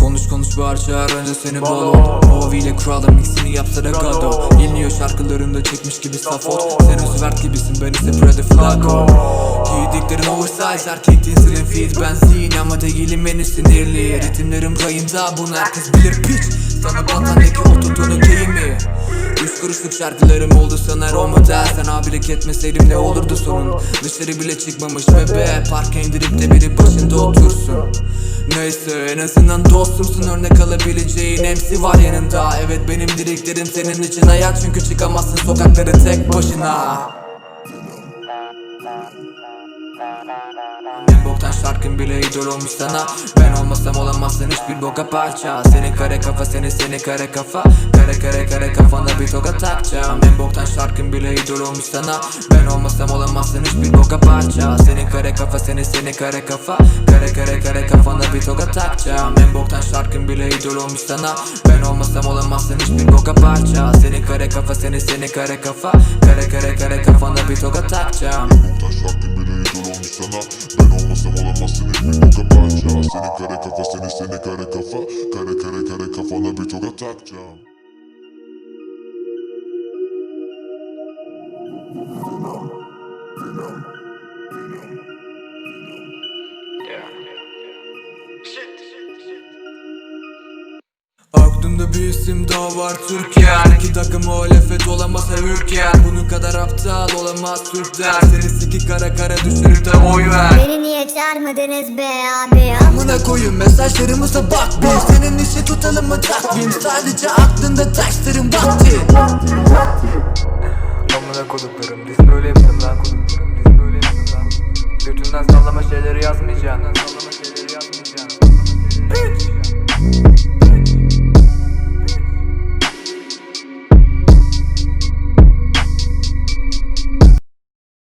Konuş konuş bağır çağır önce seni balo Movi ile kralım mixini yapsa da gado. İnliyor şarkılarında çekmiş gibi safo. Sen Özvert gibisin ben ise Freddy Flacco. Giydiklerin oversize erkekliğin slim fit Benzin ama değilim en sinirli. Ritimlerim rayında bunu herkes bilir. Piç Sana batandaki oturduğunu mi? Üç kuruşluk şarkılarım oldu sanar o model. Sen abilik etmeseydim ne olurdu sonun? Dışarı bile çıkmamış bebe. Parka indirip de biri başında otursun. Neyse en azından dostumsun. Örnek alabileceğin MC var yanında. Evet benim dileklerim senin için hayat. Çünkü çıkamazsın sokakları tek başına en boktan şarkın bile idol olmuş sana. Ben olmasam olamazsın hiçbir boka parça. Senin kare kafa seni seni kare kafa. Kare kare kare kafana bir toka takacağım En boktan şarkın bile idol olmuş sana. Ben olmasam olamazsın hiçbir boka parça. Senin kare kafa seni seni kare kafa. Kare kare kare kafana bir toka takacağım En boktan şarkın bile idol olmuş sana. Ben olmasam olamazsın hiçbir boka parça. Senin kare kafa seni seni kare kafa. Kare kare kare kafana bir toka takacağım Taş şarkın bile idol olmuş sana. Ben olmasam olamazsın. Hiçbir boka parça Senin kare kafa seni seni kare kafa. Kare kare kare kafana bir toka takacağım Aklımda bir isim daha var Türkiye İki takım muhalefet olamaz ülke Bunun kadar aptal olamaz Türkler. Seni siki kara kara düşürüp de oy ver. Beni niye çağırmadınız be abi? Amına koyun mesajlarımıza bak bir. Senin işi tutalım mı takvim Sadece aklında taşların vakti. Amına koduklarım Diz böyle yaptım lan? Koduklarım Diz böyle yaptım lan? Götünden sallama şeyleri yazmayacaksın Sallama şeyleri yazmayacaksın